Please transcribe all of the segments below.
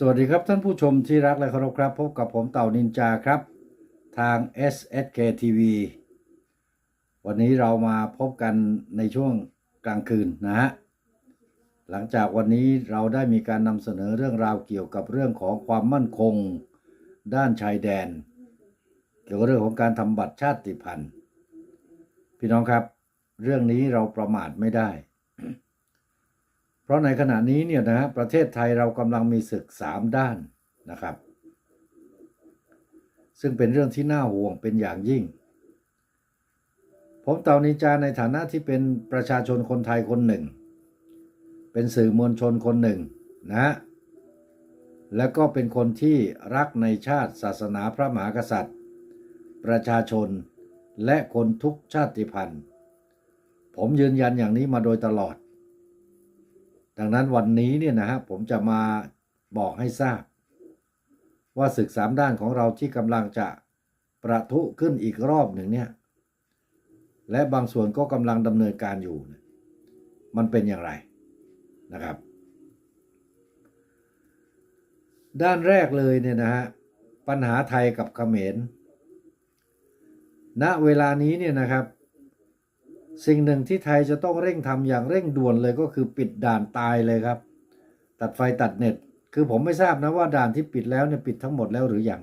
สวัสดีครับท่านผู้ชมที่รักและเคารพครับ พบกับผมเต่านินจาครับ ทาง SSK TV วันนี้เรามาพบกันในช่วงกลางคืนนะฮะหลังจากวันนี้เราได้มีการนำเสนอเรื่องราวเกี่ยวกับเรื่องของความมั่นคง ด้านชายแดน เกี่ยวกับเรื่องของการทำบัตรชาติพันธุ์ พี่น้องครับ เรื่องนี้เราประมาทไม่ได้ เพราะในขณะนี้เนี่ยนะประเทศไทยเรากำลังมีศึกสามด้านนะครับ ซึ่งเป็นเรื่องที่น่าห่วงเป็นอย่างยิ่ง ผมเตานิจาในฐานะที่เป็นประชาชนคนไทยคนหนึ่ง เป็นสื่อมวลชนคนหนึ่งนะฮะแล้วก็เป็นคนที่รักในชาติศาสนาพระมหากษัตริย์ ประชาชนและคนทุกชาติพันธุ์ ผมยืนยันอย่างนี้มาโดยตลอด ดังนั้นวันนี้เนี่ยนะฮะผมจะมาบอกให้ทราบ ว่าศึกสามด้านของเราที่กำลังจะประทุขึ้นอีกรอบหนึ่งเนี่ย และบางส่วนก็กำลังดำเนินการอยู่ มันเป็นอย่างไรนะครับ ด้านแรกเลยเนี่ยนะฮะปัญหาไทยกับเขมรณเวลานี้เนี่ยนะครับ สิ่งหนึ่งที่ไทยจะต้องเร่งทำอย่างเร่งด่วนเลยก็คือปิดด่านตายเลยครับ ตัดไฟตัดเน็ต คือผมไม่ทราบนะว่าด่านที่ปิดแล้วเนี่ยปิดทั้งหมดแล้วหรือยัง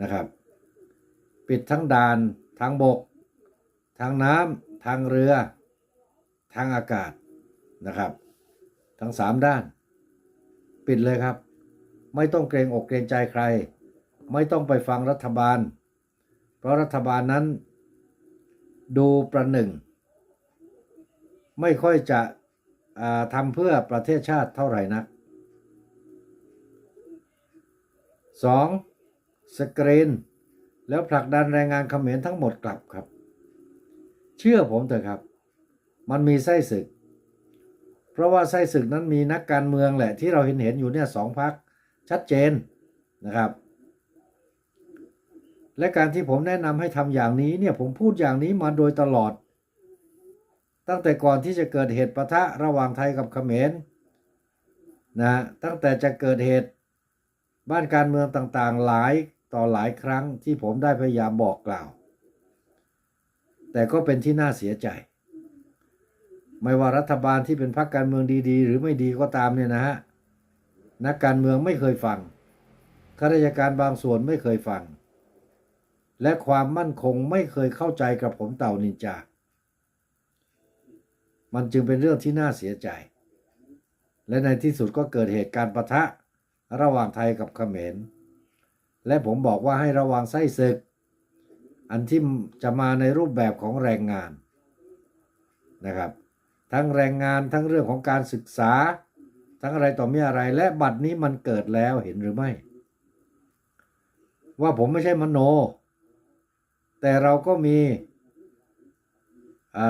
นะครับ ปิดทั้งด่าน ทางบก ทางน้ำทางเรือ ทางอากาศนะครับ ทั้งสามด้าน ปิดเลยครับ ไม่ต้องเกรงอกเกรงใจใคร ไม่ต้องไปฟังรัฐบาล เพราะรัฐบาลนั้น ดูประหนึ่ง ไม่ค่อยจะทำเพื่อประเทศชาติเท่าไหร่นัก 2. สกรีน แล้วผลักดันแรงงานเขมรทั้งหมดกลับครับ เชื่อผมเถอะครับ มันมีไส้ศึก เพราะว่าไส้ศึกนั้นมีนักการเมืองแหละที่เราเห็นเห็นอยู่เนี่ยสองพักชัดเจนนะครับ และการที่ผมแนะนำให้ทำอย่างนี้เนี่ยผมพูดอย่างนี้มาโดยตลอด ตั้งแต่ก่อนที่จะเกิดเหตุปะทะระหว่างไทยกับเขมรนะตั้งแต่จะเกิดเหตุบ้านการเมืองต่างๆหลายต่อหลายครั้งที่ผมได้พยายามบอกกล่าว แต่ก็เป็นที่น่าเสียใจ ไม่ว่ารัฐบาลที่เป็นพรรคการเมืองดีๆ หรือไม่ดีก็ตามเนี่ยนะฮะนักการเมืองไม่เคยฟังข้าราชการบางส่วนไม่เคยฟัง และความมั่นคงไม่เคยเข้าใจกับผมเต่านินจา มันจึงเป็นเรื่องที่น่าเสียใจ และในที่สุดก็เกิดเหตุการณ์ปะทะระหว่างไทยกับเขมร และผมบอกว่าให้ระวังไส้ศึก อันที่จะมาในรูปแบบของแรงงานนะครับ ทั้งแรงงานทั้งเรื่องของการศึกษา ทั้งอะไรต่อมีอะไรและบัตรนี้มันเกิดแล้วเห็นหรือไม่ ว่าผมไม่ใช่มโน แต่เราก็มี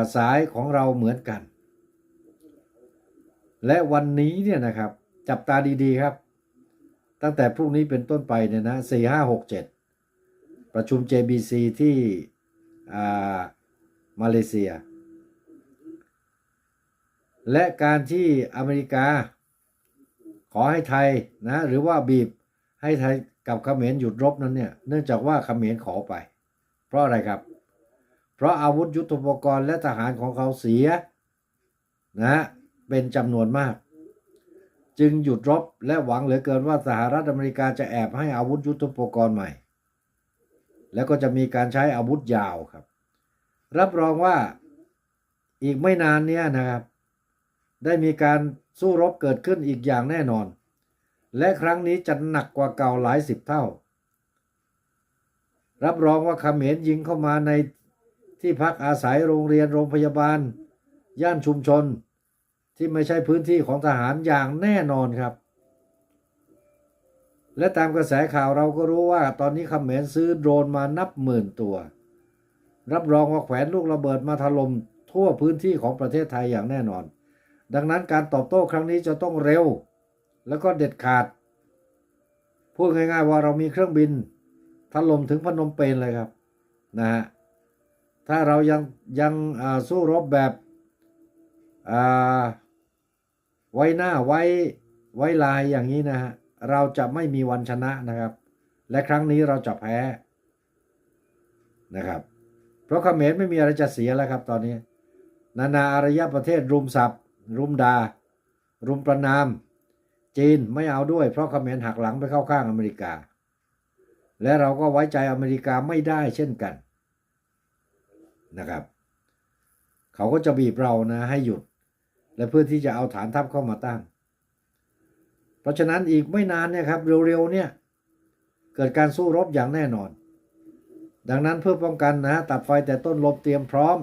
าสายของเราเหมือนกัน และวันนี้เนี่ยนะครับ จับตาดีๆครับ ตั้งแต่พรุ่งนี้เป็นต้นไปเนี่ยนะสี่ห้าหกเจ็ดประชุม JBC ที่ามาเลเซีย และการที่อเมริกา ขอให้ไทยนะหรือว่าบีบให้ไทยกับเขมรหยุดรบนั้นเนี่ยเนื่องจากว่าเขมรขอไป เพราะอะไรครับ เพราะอาวุธยุทโธปกรณ์และทหารของเขาเสียนะเป็นจำนวนมาก จึงหยุดรบและหวังเหลือเกินว่าสหรัฐอเมริกาจะแอบให้อาวุธยุทโธปกรณ์ใหม่ แล้วก็จะมีการใช้อาวุธยาวครับ รับรองว่าอีกไม่นานเนี้ยนะครับ ได้มีการสู้รบเกิดขึ้นอีกอย่างแน่นอน และครั้งนี้จะหนักกว่าเก่าหลายสิบเท่า รับรองว่าเขมรยิงเข้ามาในที่พักอาศัยโรงเรียนโรงพยาบาล ย่านชุมชน ที่ไม่ใช่พื้นที่ของทหารอย่างแน่นอนครับ และตามกระแสข่าวเราก็รู้ว่าตอนนี้เขมรซื้อโดรนมานับหมื่นตัว รับรองว่าแขวนลูกระเบิดมาถล่มทั่วพื้นที่ของประเทศไทยอย่างแน่นอน ดังนั้นการตอบโต้ครั้งนี้จะต้องเร็ว แล้วก็เด็ดขาดพูดง่ายๆว่าเรามีเครื่องบิน ถล่มถึงพนมเปญเลยครับนะฮะถ้าเรายังยังสู้รบแบบไว้หน้าไว้ไว้ลายอย่างนี้นะฮะเราจะไม่มีวันชนะนะครับ และครั้งนี้เราจะแพ้นะครับ เพราะเขมรไม่มีอะไรจะเสียแล้วครับตอนนี้ นานาอารยประเทศรุมสับรุมดา รุมประนาม จีนไม่เอาด้วย เพราะเขมรหักหลังไปเข้าข้างอเมริกา และเราก็ไว้ใจอเมริกาไม่ได้เช่นกันนะครับ เขาก็จะบีบเรานะให้หยุด และเพื่อที่จะเอาฐานทัพเข้ามาตั้ง เพราะฉะนั้นอีกไม่นานเนี่ยครับเร็วๆเนี่ยเกิดการสู้รบอย่างแน่นอน ดังนั้นเพื่อป้องกันนะตัดไฟแต่ต้นลมเตรียมพร้อม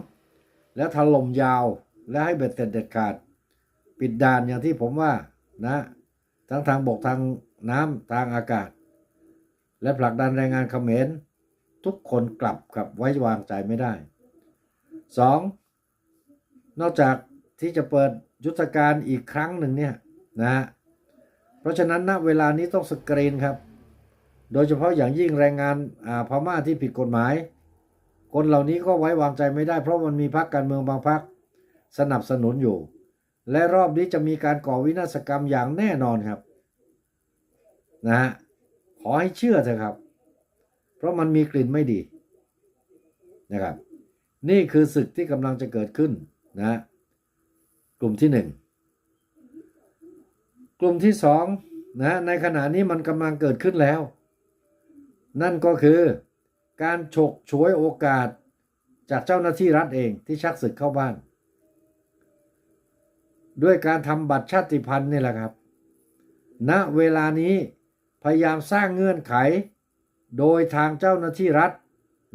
และถล่มยาวและให้เบ็ดเสร็จเด็ดขาด ปิดด่านอย่างที่ผมว่านะ ทั้งทางบกทางน้ำทางอากาศ และผลักดันแรงงานเขมรทุกคนกลับกับไว้วางใจไม่ได้ 2. นอกจากที่จะเปิดยุทธการอีกครั้งหนึ่งเนี่ยนะฮะเพราะฉะนั้นณเวลานี้ต้องสกรีนครับ โดยเฉพาะอย่างยิ่งแรงงานอาพม่าที่ผิดกฎหมาย คนเหล่านี้ก็ไว้วางใจไม่ได้ เพราะมันมีพรรคการเมืองบางพรรคสนับสนุนอยู่ และรอบนี้จะมีการก่อวินาศกรรมอย่างแน่นอนครับนะฮะ ขอให้เชื่อเถอะครับ เพราะมันมีกลิ่นไม่ดีนะครับ นี่คือศึกที่กำลังจะเกิดขึ้นนะกลุ่มที่หนึ่งกลุ่มที่สองนะในขณะนี้มันกำลังเกิดขึ้นแล้ว นั่นก็คือการฉกฉวยโอกาสจากเจ้าหน้าที่รัฐเองที่ชักศึกเข้าบ้าน ด้วยการทำบัตรชาติพันธุ์นี่แหละครับณเวลานี้ พยายามสร้างเงื่อนไข โดยทางเจ้าหน้าที่รัฐ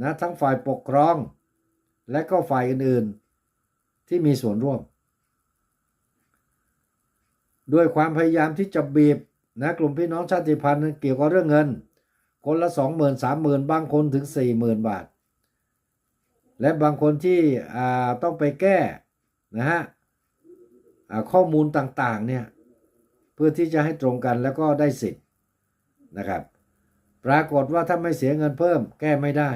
นะทั้งฝ่ายปกครอง และก็ฝ่ายอื่นๆ ที่มีส่วนร่วม ด้วยความพยายามที่จะบีบนะกลุ่มพี่น้องชาติพันธุ์เกี่ยวกับเรื่องเงิน คนละสองหมื่นสามหมื่นบางคนถึงสี่หมื่นบาท และบางคนที่ต้องไปแก้นะฮะข้อมูลต่างๆเนี่ยเพื่อที่จะให้ตรงกันแล้วก็ได้สิทธิ นะครับ ปรากฏว่าถ้าไม่เสียเงินเพิ่ม แก้ไม่ได้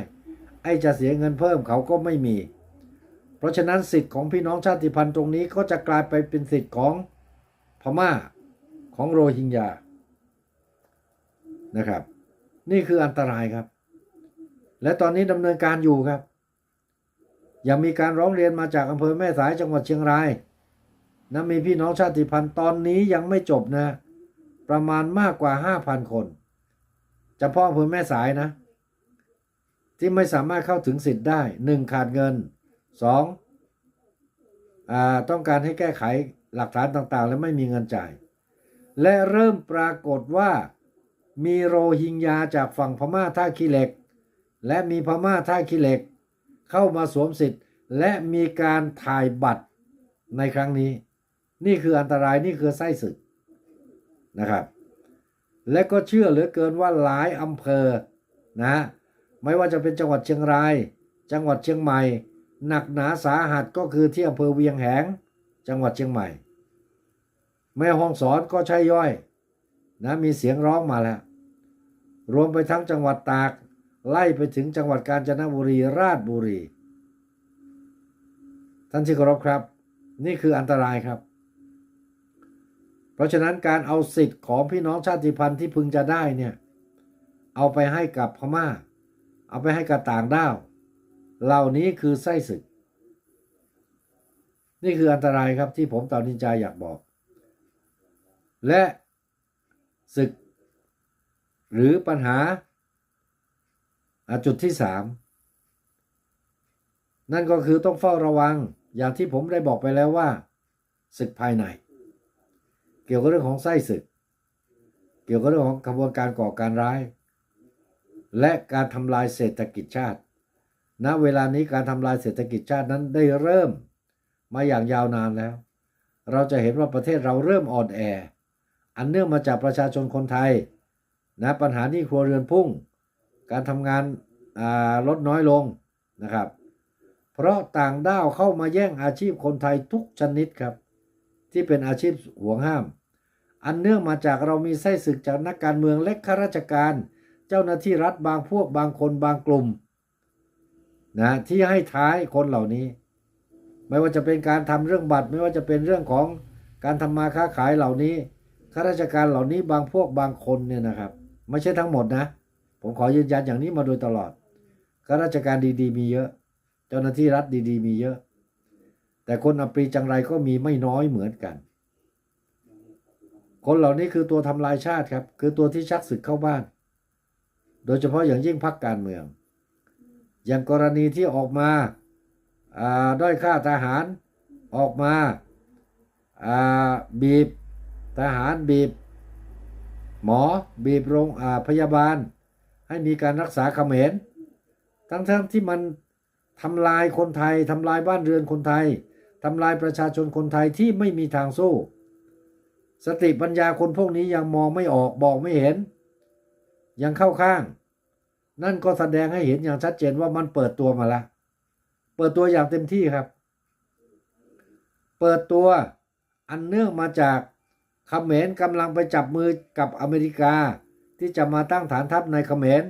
ไอ้จะเสียเงินเพิ่มเขาก็ไม่มี เพราะฉะนั้นสิทธิ์ของพี่น้องชาติพันธุ์ตรงนี้ก็จะกลายไปเป็นสิทธิ์ของพม่าของโรฮิงญานะครับ นี่คืออันตรายครับ และตอนนี้ดำเนินการอยู่ครับ ยังมีการร้องเรียนมาจากอำเภอแม่สายจังหวัดเชียงรายนะมีพี่น้องชาติพันธุ์ตอนนี้ยังไม่จบนะ ประมาณมากกว่า 5,000 คน เฉพาะอำเภอแม่สายนะ ที่ไม่สามารถเข้าถึงสิทธิ์ได้ 1. ขาดเงิน 2. อ่าต้องการให้แก้ไขหลักฐานต่างๆ และไม่มีเงินจ่าย และเริ่มปรากฏว่ามีโรฮิงญาจากฝั่งพม่าท่าขี้เหล็ก และมีพม่าท่าขี้เหล็ก เข้ามาสวมสิทธิ์ และมีการถ่ายบัตรในครั้งนี้ นี่คืออันตรายนี่คือไส้ศึกนะครับ และก็เชื่อเหลือเกินว่าหลายอำเภอนะไม่ว่าจะเป็นจังหวัดเชียงราย จังหวัดเชียงใหม่ หนักหนาสาหัสก็คือที่อำเภอเวียงแหง จังหวัดเชียงใหม่ แม่ห้องสอนก็ใช่ย่อยนะมีเสียงร้องมาแล้ว รวมไปทั้งจังหวัดตาก ไล่ไปถึงจังหวัดกาญจนบุรีราชบุรี ท่านที่เคารพครับ นี่คืออันตรายครับ เพราะฉะนั้นการเอาสิทธิ์ของพี่น้องชาติพันธุ์ที่พึงจะได้เนี่ย เอาไปให้กับพม่า เอาไปให้กับต่างด้าว เหล่านี้คือไส้ศึก นี่คืออันตรายครับที่ผมตอนนินจาอยากบอก และศึก หรือปัญหาจุดที่สามนั่นก็คือต้องเฝ้าระวังอย่างที่ผมได้บอกไปแล้วว่าศึกภายใน เกี่ยวกับเรื่องของไส้ศึก เกี่ยวกับเรื่องของกระบวนการก่อการร้าย และการทำลายเศรษฐกิจชาติ ณ เวลานี้การทำลายเศรษฐกิจชาตินั้นได้เริ่มมาอย่างยาวนานแล้ว เราจะเห็นว่าประเทศเราเริ่มอ่อนแอ อันเนื่องมาจากประชาชนคนไทยนะปัญหานี้ครัวเรือนพุ่ง การทำงานลดน้อยลงนะครับ เพราะต่างด้าวเข้ามาแย่งอาชีพคนไทยทุกชนิดครับ ที่เป็นอาชีพห่วงห้าม อันเนื่องมาจากเรามีไส้ศึกจากนักการเมืองและข้าราชการ เจ้าหน้าที่รัฐบางพวกบางคนบางกลุ่มนะที่ให้ท้ายคนเหล่านี้ ไม่ว่าจะเป็นการทำเรื่องบัตร ไม่ว่าจะเป็นเรื่องของการทำมาค้าขายเหล่านี้ข้าราชการเหล่านี้บางพวกบางคนเนี่ยนะครับ ไม่ใช่ทั้งหมดนะ ผมขอยืนยันอย่างนี้มาโดยตลอดข้าราชการดีๆ มีเยอะ เจ้าหน้าที่รัฐดีๆ มีเยอะ แต่คนอปรีจังไรก็มีไม่น้อยเหมือนกัน คนเหล่านี้คือตัวทำลายชาติครับ คือตัวที่ชักศึกเข้าบ้าน โดยเฉพาะอย่างยิ่งพรรคการเมือง อย่างกรณีที่ออกมาด้อยค่าทหารออกมาบีบทหารบีบ หมอบีบโรงพยาบาล ให้มีการรักษาเขมรทั้งๆทที่มันทำลายคนไทยทำลายบ้านเรือนคนไทยทำลายประชาชนคนไทยที่ไม่มีทางสู้ สติปัญญาคนพวกนี้ยังมองไม่ออกบอกไม่เห็น ยังเข้าข้าง นั่นก็แสดงให้เห็นอย่างชัดเจนว่ามันเปิดตัวมาแล้วเปิดตัวอย่างเต็มที่ครับ เปิดตัวอันเนื่องมาจากเขมรกำลังไปจับมือกับอเมริกา ที่จะมาตั้งฐานทัพในเขมร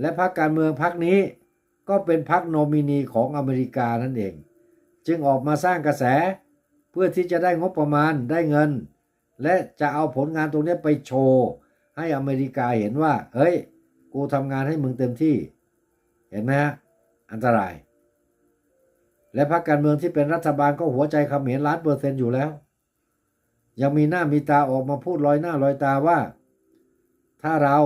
และพรรคการเมืองพรรคนี้ก็เป็นพรรคโนมินีของอเมริกานั่นเอง จึงออกมาสร้างกระแส เพื่อที่จะได้งบประมาณได้เงิน และจะเอาผลงานตรงนี้ไปโชว์ ให้อเมริกาเห็นว่า เฮ้ย กูทำงานให้มึงเต็มที่ เห็นไหมฮะ อันตราย และพรรคการเมืองที่เป็นรัฐบาลก็หัวใจเขมรล้านเปอร์เซ็นต์อยู่แล้ว ยังมีหน้ามีตาออกมาพูดลอยหน้าลอยตาว่า ถ้าเรา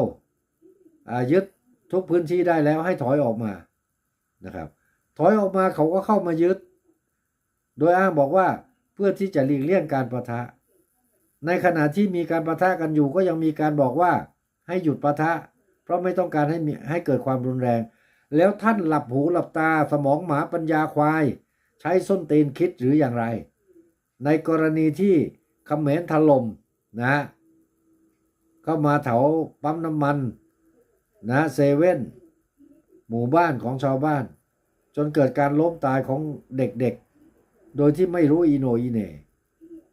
ายึดทุกพื้นที่ได้แล้วให้ถอยออกมานะครับ ถอยออกมาเขาก็เข้ามายึด โดยอ้างบอกว่าเพื่อที่จะหลีกเลี่ยงการประทะ ในขณะที่มีการประทะกันอยู่ก็ยังมีการบอกว่าให้หยุดประทะ เพราะไม่ต้องการให้มีให้เกิดความรุนแรง แล้วท่านหลับหูหลับตาสมองหมาปัญญาควาย ใช้ส้นตีนคิดหรืออย่างไร ในกรณีที่เขมรถล่มนะก็มาแถวปั๊มน้ำมันนะเซเว่นหมู่บ้านของชาวบ้าน จนเกิดการล้มตายของเด็กๆ โดยที่ไม่รู้อีโนอีเน่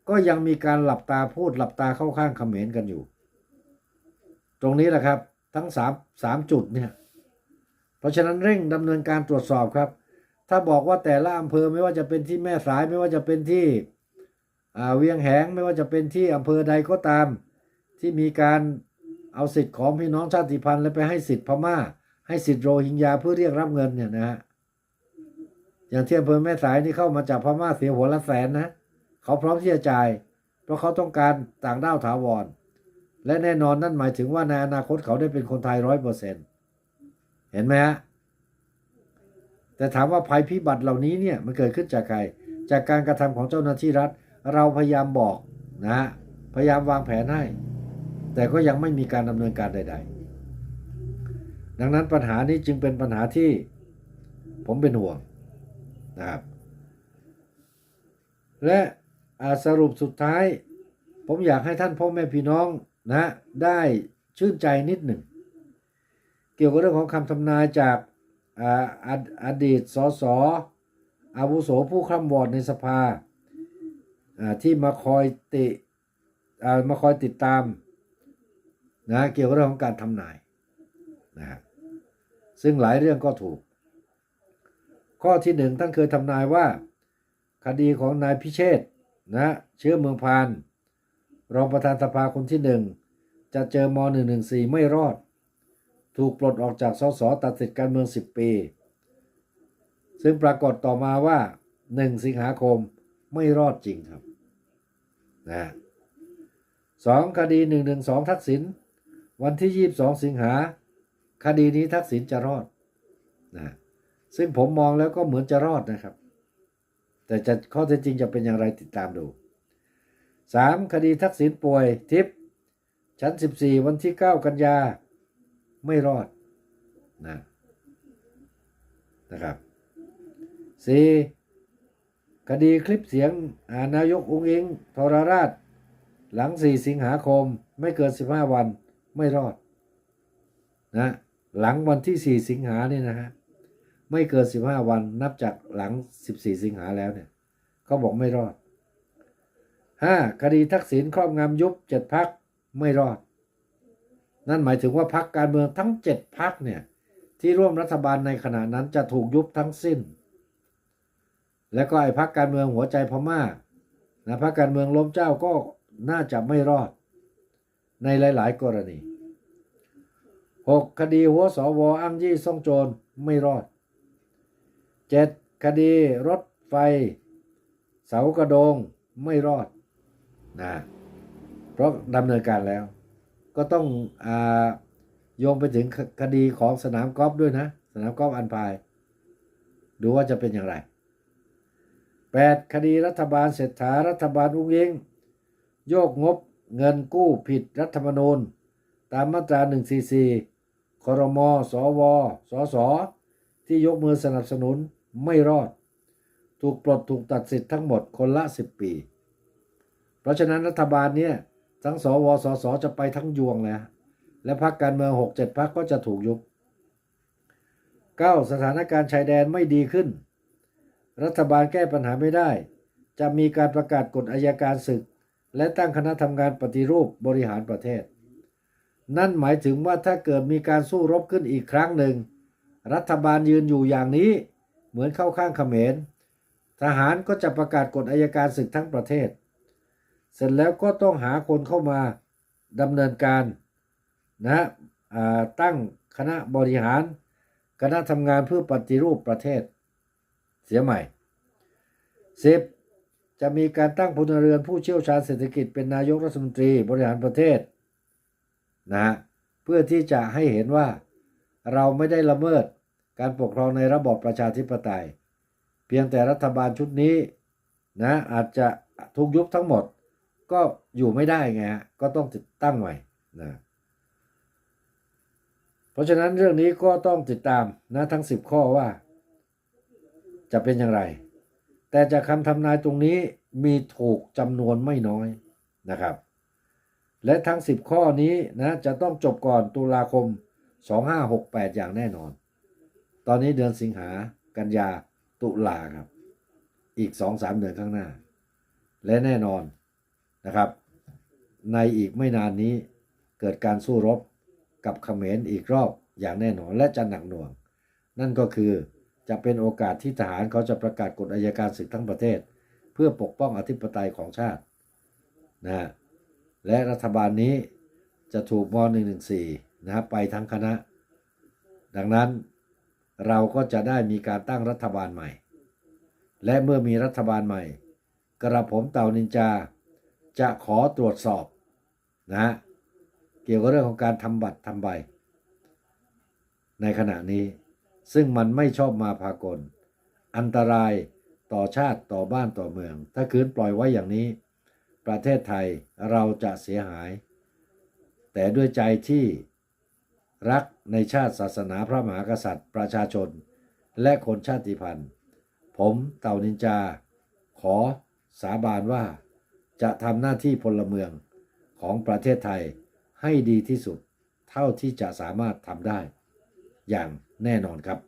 ก็ยังมีการหลับตาพูดหลับตาเข้าข้างเขมรกันอยู่ ตรงนี้แหละครับ ทั้งสามสามจุดเนี่ย เพราะฉะนั้นเร่งดำเนินการตรวจสอบครับ ถ้าบอกว่าแต่ละอำเภอไม่ว่าจะเป็นที่แม่สายไม่ว่าจะเป็นที่เวียงแหงไม่ว่าจะเป็นที่อำเภอใดก็ตาม ที่มีการเอาสิทธิ์ของพี่น้องชาติพันธุ์และไปให้สิทธิ์พม่า ให้สิทธิ์โรฮิงญาเพื่อเรียกรับเงินเนี่ยนะฮะอย่างที่อำเภอแม่สายนี่เข้ามาจากพม่าเสียหัวละแสนนะ เขาพร้อมที่จะจ่าย เพราะเขาต้องการต่างด้าวถาวร และแน่นอนนั่นหมายถึงว่าในอนาคตเขาได้เป็นคนไทยร้อยเปอร์เซ็นต์เห็นไหมฮะแต่ถามว่าภัยพิบัติเหล่านี้เนี่ยมันเกิดขึ้นจากใคร จากการกระทำของเจ้าหน้าที่รัฐ เราพยายามบอกนะฮะพยายามวางแผนให้ แต่ก็ยังไม่มีการดำเนินการใด ๆ ดังนั้นปัญหานี้จึงเป็นปัญหาที่ผมเป็นห่วงนะครับและ สรุปสุดท้าย ผมอยากให้ท่านพ่อแม่พี่น้องนะได้ชื่นใจนิดหนึ่ง เกี่ยวกับเรื่องของคำทำนายจากออดีตสสอาวุโสผู้คร่ำวอดในสภาที่มาคอยติมาคอยติดตามนะเกี่ยวกับเรื่องของการทำนายนะซึ่งหลายเรื่องก็ถูก ข้อที่หนึ่งท่านเคยทำนายว่า คดีของนายพิเชษ นะเชื้อเมืองพาน รองประธานสภาคนที่หนึ่งจะเจอม .114 ไม่รอด ถูกปลดออกจากสสตัดสิทธิการเมือง 10 ปี ซึ่งปรากฏต่อมาว่า 1 สิงหาคมไม่รอดจริงครับนะสองคดี 112 ทักษิณวันที่ 22 สิงหา คดีนี้ทักษิณจะรอดนะซึ่งผมมองแล้วก็เหมือนจะรอดนะครับ แต่จะข้อเท็จจริงจะเป็นอย่างไรติดตามดู 3. คดีทักษิณป่วยทิพย์ชั้น 14 วันที่ 9 กันยา ไม่รอดนะนะครับ 4. คดีคลิปเสียงานายกองค์อิงทรราช หลัง 4 สิงหาคมไม่เกิน 15 วันไม่รอดนะหลังวันที่ 4 สิงหาเนี่ยนะฮะ ไม่เกิน15วันนับจากหลัง14สิงหาแล้วเนี่ยเขาบอกไม่รอด 5. คดีทักษิณครอบงำยุบเจ็ดพักไม่รอด นั่นหมายถึงว่าพักการเมืองทั้งเจ็ดพักเนี่ยที่ร่วมรัฐบาลในขณะนั้นจะถูกยุบทั้งสิ้น แล้วก็ไอ้พักการเมืองหัวใจพม่านะพักการเมืองล้มเจ้าก็น่าจะไม่รอด ในหลาย ๆ กรณี 6. คดีหัวสวอ้างยี่ซ่องโจรไม่รอด 7. คดีรถไฟ เสากระโดงไม่รอดนะเพราะดำเนินการแล้ว ก็ต้องอโยงไปถึงคคดีของสนามกอล์ฟด้วยนะ สนามกอล์ฟอันพาย ดูว่าจะเป็นอย่างไร 8. คดีรัฐบาลเศรษฐารัฐบาลอุ้งยิงโยกงบเงินกู้ผิดรัฐธรรมนูญ ตามมาตรา 144ครม สว สส ที่ยกมือสนับสนุน ไม่รอด ถูกปลดถูกตัดสิทธิ์ทั้งหมดคนละ 10 ปี เพราะฉะนั้นรัฐบาลเนี่ยทั้งสวสสจะไปทั้งยวงเลยฮะและพรรคการเมือง 6-7พรรคก็จะถูกยุบ 9. สถานการณ์ชายแดนไม่ดีขึ้น รัฐบาลแก้ปัญหาไม่ได้ จะมีการประกาศกฎอายการศึก และตั้งคณะทำงานปฏิรูปบริหารประเทศ นั่นหมายถึงว่าถ้าเกิดมีการสู้รบขึ้นอีกครั้งหนึ่ง รัฐบาลยืนอยู่อย่างนี้ เหมือนเข้าข้างเขมร ทหารก็จะประกาศกฎอายการศึกทั้งประเทศ เสร็จแล้วก็ต้องหาคนเข้ามาดำเนินการนะตั้งคณะบริหาร คณะทำงานเพื่อปฏิรูปประเทศ เสียใหม่ 10. จะมีการตั้งพลเรือนผู้เชี่ยวชาญเศรษฐกิจเป็นนายกรัฐมนตรีบริหารประเทศนะเพื่อที่จะให้เห็นว่าเราไม่ได้ละเมิด การปกครองในระบอบประชาธิปไตย เพียงแต่รัฐบาลชุดนี้นะอาจจะถูกยุบทั้งหมดก็อยู่ไม่ได้ไงฮะก็ต้องติดตั้งใหม่นะเพราะฉะนั้นเรื่องนี้ก็ต้องติดตามนะทั้ง 10 ข้อว่า จะเป็นอย่างไร แต่จากคำทำนายตรงนี้มีถูกจำนวนไม่น้อยนะครับ และทั้ง 10 ข้อนี้นะจะต้องจบก่อนตุลาคม 2568 อย่างแน่นอน ตอนนี้เดือนสิงหากันยาตุลาครับ อีก2-3เดือนข้างหน้า และแน่นอนนะครับ ในอีกไม่นานนี้เกิดการสู้รบกับเขมรอีกรอบอย่างแน่นอนและจะหนักหน่วง นั่นก็คือจะเป็นโอกาสที่ทหารเขาจะประกาศกฎอายการศึกทั้งประเทศ เพื่อปกป้องอธิปไตยของชาตินะฮะและรัฐบาลนี้จะถูกม .114 นะฮะไปทั้งคณะ ดังนั้น เราก็จะได้มีการตั้งรัฐบาลใหม่ และเมื่อมีรัฐบาลใหม่ กระผมเต่านินจาจะขอตรวจสอบนะเกี่ยวกับเรื่องของการทำบัตรทำใบ ในขณะนี้ ซึ่งมันไม่ชอบมาพากล อันตรายต่อชาติต่อบ้านต่อเมือง ถ้าคืนปล่อยไว้อย่างนี้ ประเทศไทยเราจะเสียหาย แต่ด้วยใจที่ รักในชาติศาสนาพระมหากษัตริย์ ประชาชน และคนชาติพันธุ์ ผมเต่านินจา ขอสาบานว่า จะทำหน้าที่พลเมืองของประเทศไทยให้ดีที่สุด เท่าที่จะสามารถทำได้ อย่างแน่นอนครับ